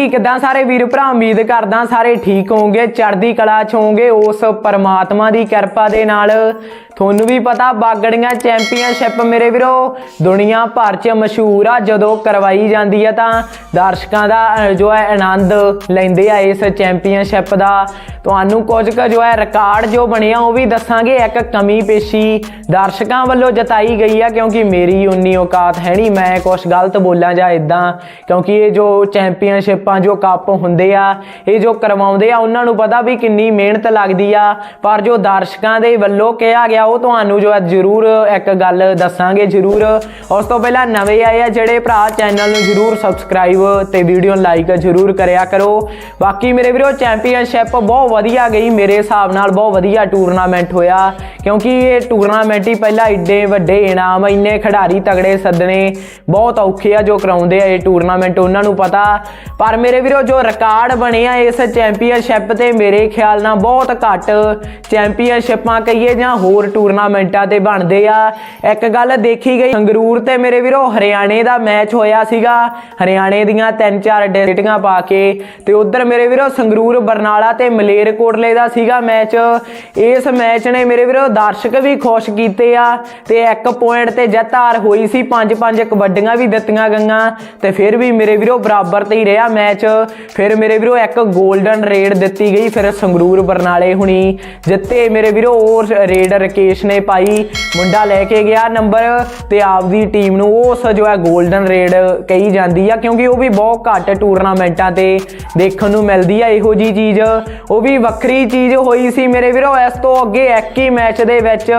ਕੀ ਕਿਦਾਂ ਸਾਰੇ ਵੀਰ ਭਰਾ ਉਮੀਦ ਕਰਦਾ ਸਾਰੇ ਠੀਕ ਹੋਵੋਗੇ, ਚੜ੍ਹਦੀ ਕਲਾ ਚ ਹੋਵੋਗੇ, ਉਸ ਪਰਮਾਤਮਾ ਦੀ ਕਿਰਪਾ ਦੇ ਨਾਲ। ਤੁਹਾਨੂੰ ਵੀ ਪਤਾ ਬਾਗੜੀਆਂ ਚੈਂਪੀਅਨਸ਼ਿਪ ਮੇਰੇ ਵੀਰੋ, ਦੁਨੀਆ ਭਰ ਚ ਮਸ਼ਹੂਰ ਆ, ਜਦੋਂ ਕਰਵਾਈ ਜਾਂਦੀ ਆ ਤਾਂ ਦਰਸ਼ਕਾਂ ਦਾ ਜੋ ਹੈ ਆਨੰਦ ਲੈਂਦੇ ਆ ਇਸ ਚੈਂਪੀਅਨਸ਼ਿਪ ਦਾ। ਤੁਹਾਨੂੰ ਕੁਝ ਕੁ ਜੋ ਹੈ ਰਿਕਾਰਡ ਜੋ ਬਣਿਆ ਉਹ ਵੀ ਦੱਸਾਂਗੇ। ਇੱਕ ਕਮੀ ਪੇਸ਼ੀ ਦਰਸ਼ਕਾਂ ਵੱਲੋਂ ਜਤਾਈ ਗਈ ਆ, ਕਿਉਂਕਿ ਮੇਰੀ ਉਨੀ ਔਕਾਤ ਹੈ ਨਹੀਂ, ਮੈਂ ਕੁਝ ਗਲਤ ਬੋਲਾਂ ਜਾਂ ਇਦਾਂ ਕਿਉਂਕਿ ਇਹ ਜੋ ਚੈਂਪੀਅਨਸ਼ਿਪਾਂ ਜੋ ਕੱਪ ਹੁੰਦੇ ਆ, ਇਹ ਜੋ ਕਰਵਾਉਂਦੇ ਆ, ਉਹਨਾਂ ਨੂੰ ਪਤਾ ਵੀ ਕਿੰਨੀ ਮਿਹਨਤ ਲੱਗਦੀ ਆ। ਪਰ ਜੋ ਦਰਸ਼ਕਾਂ ਦੇ ਵੱਲੋਂ ਕਿਹਾ ਗਿਆ ਉਹ ਤੁਹਾਨੂੰ ਜੋ ਹੈ ਜ਼ਰੂਰ ਇੱਕ ਗੱਲ ਦੱਸਾਂਗੇ ਜ਼ਰੂਰ। ਉਸ ਤੋਂ ਪਹਿਲਾਂ ਨਵੇਂ ਆਏ ਆ ਜਿਹੜੇ ਭਰਾ, ਚੈਨਲ ਨੂੰ ਜ਼ਰੂਰ ਸਬਸਕ੍ਰਾਈਬ ਤੇ ਵੀਡੀਓ ਨੂੰ ਲਾਈਕ ਜ਼ਰੂਰ ਕਰਿਆ ਕਰੋ। ਬਾਕੀ ਮੇਰੇ ਵੀਰੋ ਚੈਂਪੀਅਨਸ਼ਿਪ ਬਹੁਤ ਵਧੀਆ ਗਈ। ਮੇਰੇ ਹਿਸਾਬ ਨਾਲ ਬਹੁਤ ਵਧੀਆ ਟੂਰਨਾਮੈਂਟ ਹੋਇਆ। ਕਿਉਂਕਿ ਇਹ ਟੂਰਨਾਮੈਂਟ ਹੀ ਪਹਿਲਾਂ ਇੱਡੇ ਵੱਡੇ ਇਨਾਮ, ਇੰਨੇ ਖਿਡਾਰੀ ਤਗੜੇ ਸੱਦਣੇ ਬਹੁਤ ਔਖੇ ਆ ਜੋ ਕਰਾਉਂਦੇ ਆ ਇਹ ਟੂਰਨਾਮੈਂਟ ਉਹਨਾਂ ਨੂੰ ਪਤਾ। ਪਰ ਮੇਰੇ ਵੀਰੋ, ਜੋ ਰਿਕਾਰਡ ਬਣੇ ਆ ਇਸ ਚੈਂਪੀਅਨਸ਼ਿਪ ਤੇ ਮੇਰੇ ਖਿਆਲ ਨਾਲ ਬਹੁਤ ਘੱਟ ਚੈਂਪੀਅਨਸ਼ਿਪਾਂ ਕਹੀਏ ਜਾਂ ਹੋਰ ਟੂਰਨਾਮੈਂਟਾਂ ਤੇ ਬਣਦੇ ਆ। ਇੱਕ ਗੱਲ ਦੇਖੀ ਗਈ ਸੰਗਰੂਰ ਤੇ ਮੇਰੇ ਵੀਰੋ, ਹਰਿਆਣੇ ਦਾ ਮੈਚ ਹੋਇਆ ਸੀਗਾ। ਹਰਿਆਣੇ ਦੀਆਂ ਤਿੰਨ ਚਾਰ ਡਿਸਟ੍ਰਿਕਟਾਂ ਪਾ ਕੇ ਤੇ ਉਧਰ ਮੇਰੇ ਵੀਰੋ, ਸੰਗਰੂਰ, ਬਰਨਾਲਾ ਤੇ ਮਲੇਰਕੋਟਲੇ ਦਾ ਸੀਗਾ ਮੈਚ। ਇਸ ਮੈਚ ਨੇ ਮੇਰੇ ਵੀਰੋ, ਦਰਸ਼ਕ ਵੀ ਖੁਸ਼ ਕੀਤੇ ਆ ਤੇ ਇੱਕ ਪੁਆਇੰਟ ਤੇ ਜਿੱਤ ਹਾਰ ਹੋਈ ਸੀ। ਪੰਜ ਪੰਜ ਕਬੱਡੀਆਂ ਵੀ ਦਿੱਤੀਆਂ ਗਈਆਂ ਤੇ ਫਿਰ ਵੀ ਮੇਰੇ ਵੀਰੋ, ਬਰਾਬਰ ਤੇ ਹੀ ਰਿਹਾ ਮੈਚ। ਫਿਰ ਮੇਰੇ ਵੀਰੋ, ਇੱਕ 골ਡਨ ਰੇਡ ਦਿੱਤੀ ਗਈ, ਫਿਰ ਸੰਗਰੂਰ, ਬਰਨਾਲੇ ਹੁਣੀ ਜਿੱਤੇ ਮੇਰੇ ਵੀਰੋ ਉਹ ਰੇਡ ਰਕੇਸ਼ ਨੇ ਪਾਈ, ਮੁੰਡਾ ਲੈ ਕੇ ਗਿਆ ਨੰਬਰ ਤੇ ਆਪਦੀ ਟੀਮ ਨੂੰ। ਉਸ ਜੋ ਹੈ 골ਡਨ ਰੇਡ ਕਹੀ ਜਾਂਦੀ ਆ, ਕਿਉਂਕਿ ਉਹ ਵੀ ਬਹੁਤ ਘੱਟ ਟੂਰਨਾਮੈਂਟਾਂ ਤੇ ਦੇਖਣ ਨੂੰ ਮਿਲਦੀ ਆ ਇਹੋ ਜੀ ਚੀਜ਼। ਉਹ ਵੀ ਵੱਖਰੀ ਚੀਜ਼ ਹੋਈ ਸੀ ਮੇਰੇ ਵੀਰੋ, ਇਸ ਤੋਂ ਅੱਗੇ ਇੱਕ ਹੀ ਮੈਚ ਦੇ ਵਿੱਚ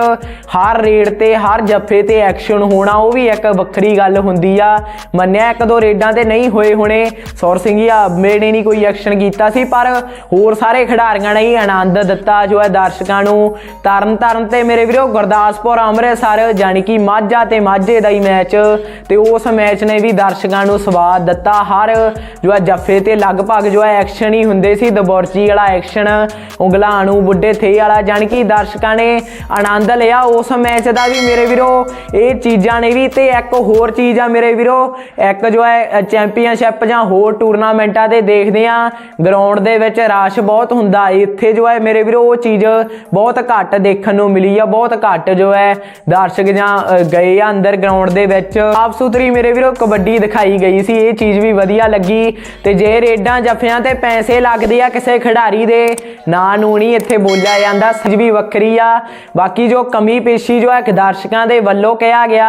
ਹਰ ਰੇਡ ਤੇ, ਹਰ ਜੱਫੇ ਤੇ ਐਕਸ਼ਨ ਹੋਣਾ, ਉਹ ਵੀ ਇੱਕ ਵੱਖਰੀ ਗੱਲ ਹੁੰਦੀ ਆ। ਮੰਨਿਆ ਇੱਕ ਦੋ ਰੇਡਾਂ ਤੇ ਨਹੀਂ ਹੋਏ ਹੋਣੇ। ਸੌਰ ਸਿੰਘੀਆ ਮੇੜੇ ਨਹੀਂ ਕੋਈ ਐਕਸ਼ਨ ਕੀਤਾ ਸੀ, ਪਰ ਹੋਰ ਸਾਰੇ ਖਿਡਾਰੀਆਂ ਨੇ ਹੀ ਆਨੰਦ ਦਿੱਤਾ ਜੋ ਹੈ ਦਰਸ਼ਕਾਂ ਨੂੰ। ਤਰਨ ਤਰਨ ਤੇ ਮੇਰੇ ਵੀਰੋ ਗੁਰਦਾਸਪੁਰ ਅੰਮ੍ਰਿਤਸਰ ਜਾਨੀ ਕਿ ਮਾਝਾ ਤੇ ਮਾਝੇ ਦਾ ਹੀ ਮੈਚ। ਤੇ ਉਸ ਮੈਚ ਨੇ ਵੀ ਦਰਸ਼ਕਾਂ ਨੂੰ ਸਵਾਦ ਦਿੱਤਾ। ਹਰ ਜੋ ਹੈ ਜੱਫੇ ਤੇ ਲਗਭਗ ਜੋ ਹੈ ਐਕਸ਼ਨ ਹੀ ਹੁੰਦੇ ਸੀ। ਦਬੋਰਚੀ ਵਾਲਾ ਐਕਸ਼ਨ ਉਂਗਲਾਂ ਨੂੰ ਬੁੱਢੇ ਥੇ ਵਾਲਾ ਜਾਨੀ ਕਿ ਦਰਸ਼ਕਾਂ ਨੇ ਆਨੰਦ ਲਿਆ ਉਸ ਮੈਚ ਦਾ ਵੀ ਮੇਰੇ ਵੀਰੋ। ਇਹ ਚੀਜ਼ਾਂ ਨੇ ਵੀ ਤੇ ਇੱਕ ਹੋਰ ਚੀਜ਼ ਆ ਮੇਰੇ ਵੀਰੋ। ਇੱਕ ਜੋ ਹੈ ਚੈਂਪੀਅਨਸ਼ਿਪ ਜਾਂ ਹੋਰ ਟੂਰਨਾਮੈਂਟਾਂ ਤੇ ਦੇਖਦੇ ਆ ਗਰਾਊਂਡ ਦੇ ਵਿੱਚ ਰਸ਼ ਬਹੁਤ ਹੁੰਦਾ। ਇੱਥੇ ਜੋ ਹੈ ਮੇਰੇ ਵੀਰੋ, ਉਹ ਚੀਜ਼ ਬਹੁਤ ਘੱਟ ਦੇਖਣ ਨੂੰ ਮਿਲੀ ਆ, ਬਹੁਤ ਘੱਟ ਜੋ ਹੈ ਦਰਸ਼ਕ ਜਾਂ ਗਏ ਆ ਅੰਦਰ ਗਰਾਊਂਡ ਦੇ ਵਿੱਚ। ਆਪ ਸੁਥਰੀ ਮੇਰੇ ਵੀਰੋ, ਕਬੱਡੀ ਦਿਖਾਈ ਗਈ ਸੀ, ਇਹ ਚੀਜ਼ ਵੀ ਵਧੀਆ ਲੱਗੀ। ਤੇ ਜੇ ਰੇਡਾਂ ਜੱਫਿਆਂ ਤੇ ਪੈਸੇ ਲੱਗਦੇ ਆ ਕਿਸੇ ਖਿਡਾਰੀ ਦੇ, ਨਾਂ ਨੂੰ ਨਹੀਂ ਇੱਥੇ ਬੋਲਿਆ ਜਾਂਦਾ, ਸੱਚ ਵੀ ਵੱਖਰੀ ਆ। ਬਾਕੀ ਜੋ ਕਮੀ ਪੇਸ਼ੀ ਜੋ ਹੈ ਦਰਸ਼ਕਾਂ ਦੇ ਵੱਲੋਂ ਕਿਹਾ ਗਿਆ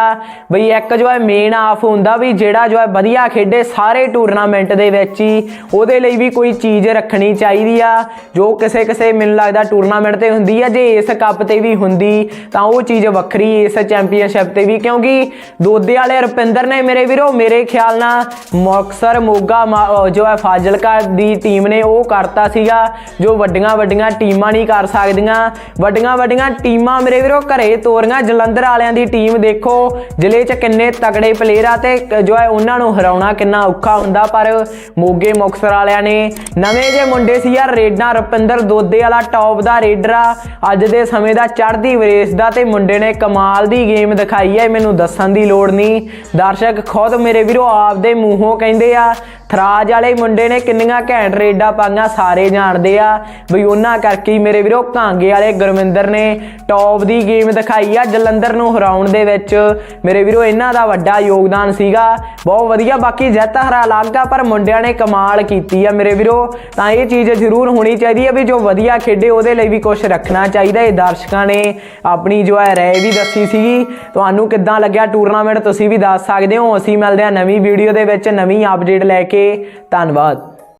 ਬਈ ਇੱਕ ਜੋ ਹੈ ਮੇਨ ਆਫ ਹੁੰਦਾ ਵੀ ਜਿਹੜਾ ਜੋ ਹੈ ਵਧੀਆ ਖੇਡੇ ਸਾਰੇ ਟੂਰਨਾਮੈਂਟ ਦੇ ਵਿੱਚ ਹੀ, ਉਹਦੇ ਲਈ ਵੀ ਕੋਈ ਚੀਜ਼ ਰੱਖਣੀ ਚਾਹੀਦੀ ਆ। ਜੋ ਕਿਸੇ ਕਿਸੇ ਮੈਨੂੰ ਲੱਗਦਾ ਟੂਰਨਾਮੈਂਟ ਤੇ ਹੁੰਦੀ ਆ, ਜੇ ਇਸ ਕੱਪ ਤੇ ਵੀ ਹੁੰਦੀ ਤਾਂ ਉਹ ਚੀਜ਼ ਵੱਖਰੀ ਇਸ ਚੈਂਪੀਅਨਸ਼ਿਪ ਤੇ ਵੀ, ਕਿਉਂਕਿ ਦੋਦੇ ਵਾਲੇ ਰੁਪਿੰਦਰ ਨੇ ਮੇਰੇ ਵੀਰੋ, ਮੇਰੇ ਖਿਆਲ ਨਾਲ ਮੁਕਤਸਰ ਮੋਗਾ ਜੋ ਹੈ ਫਾਜ਼ਿਲਕਾ ਦੀ ਟੀਮ ਨੇ, ਉਹ ਕਰਤਾ ਸੀਗਾ, ਜੋ ਵੱਡੀਆਂ ਵੱਡੀਆਂ ਟੀਮਾਂ ਨਹੀਂ ਕਰ ਸਕਦੀਆਂ। ਵੱਡੀਆਂ ਵੱਡੀਆਂ ਟੀਮਾਂ ਮੇਰੇ ਵੀਰੋ, ਘਰੇ ਤੋਰੀਆਂ, ਜਲੰਧਰ ਵਾਲਿਆਂ ਦੀ ਟੀਮ ਦੇਖੋ, ਜ਼ਿਲ੍ਹੇ 'ਚ ਕਿੰਨੇ ਤਗੜੇ ਪਲੇਅਰ ਆ ਤੇ ਜੋ ਹੈ ਉਹਨਾਂ ਨੂੰ ਹਰਾਉਣਾ ਕਿੰਨਾ ਔਖਾ ਹੁੰਦਾ, ਪਰ ਮੋਗੇ ਮੁਕਤਸਰ ਵਾਲਿਆਂ ਨੇ ਨਵੇਂ ਜੇ ਮੁੰਡੇ ਸੀ ਯਾਰ, ਰੇਡਾਂ ਰੁਪਿੰਦਰ ਦੋਦੇ ਵਾਲਾ ਟੌਪ ਦਾ ਰੇਡਰ ਆ। ਅੱਜ ਦੇ ਸਮੇਂ ਦਾ ਚੜ੍ਹਦੀ ਵਿਰੇਸ ਦਾ ਤੇ ਮੁੰਡੇ ਨੇ ਕਮਾਲ ਦੀ ਗੇਮ ਦਿਖਾਈ ਹੈ ਮੈਨੂੰ ਦੱਸਣ ਦੀ ਲੋੜ ਨਹੀਂ। ਦਰਸ਼ਕ ਖੁਦ ਮੇਰੇ ਵੀਰੋ ਆਪਦੇ ਮੂੰਹੋਂ ਕਹਿੰਦੇ ਆ ਥਰਾਜ ਵਾਲੇ ਮੁੰਡੇ ਨੇ ਕਿੰਨੀਆਂ ਘੈਂਟ ਰੇਡਾਂ ਪਾਈਆਂ, ਸਾਰੇ ਜਾਣਦੇ ਆ। ਬਈ ਉਹਨਾਂ ਕਰਕੇ ਹੀ ਮੇਰੇ ਵੀਰੋ ਕਾਂਗੇ ਵਾਲੇ ਗੁਰਵਿੰਦਰ ਨੇ ਟੌਪ ਦੀ ਗੇਮ ਦਿਖਾਈ ਆ ਜਲੰਧਰ ਨੂੰ ਹਰਾਉਣ ਦੇ ਵਿੱਚ। ਮੇਰੇ ਵੀਰੋ, ਇਹਨਾਂ ਦਾ ਵੱਡਾ ਯੋਗਦਾਨ ਸੀਗਾ। ਬਹੁਤ ਵਧੀਆ, ਬਾਕੀ ਜਿੱਤ ਹਰਾ ਲੱਗਾ, ਪਰ ਮੁੰਡਿਆਂ ਨੇ ਕਮਾਲ ਕੀਤੀ ਆ ਮੇਰੇ ਵੀਰੋ। ਤਾਂ ਇਹ ਚੀਜ਼ ਜ਼ਰੂਰ ਹੋਣੀ ਚਾਹੀਦੀ ਆ ਵੀ ਜੋ ਵਧੀਆ ਖੇਡੇ ਉਹਦੇ ਲਈ ਵੀ ਕੁਝ ਰੱਖਣਾ ਚਾਹੀਦਾ। ਇਹ ਦਰਸ਼ਕਾਂ ਨੇ ਆਪਣੀ ਜੋ ਹੈ ਰਾਏ ਵੀ ਦੱਸੀ ਸੀਗੀ। ਤੁਹਾਨੂੰ ਕਿੱਦਾਂ ਲੱਗਿਆ ਟੂਰਨਾਮੈਂਟ ਤੁਸੀਂ ਵੀ ਦੱਸ ਸਕਦੇ ਹੋ। ਅਸੀਂ ਮਿਲਦੇ ਹਾਂ ਨਵੀਂ ਵੀਡੀਓ ਦੇ ਵਿੱਚ, ਨਵੀਂ ਅਪਡੇਟ ਲੈ ਕੇ। ਧੰਨਵਾਦ।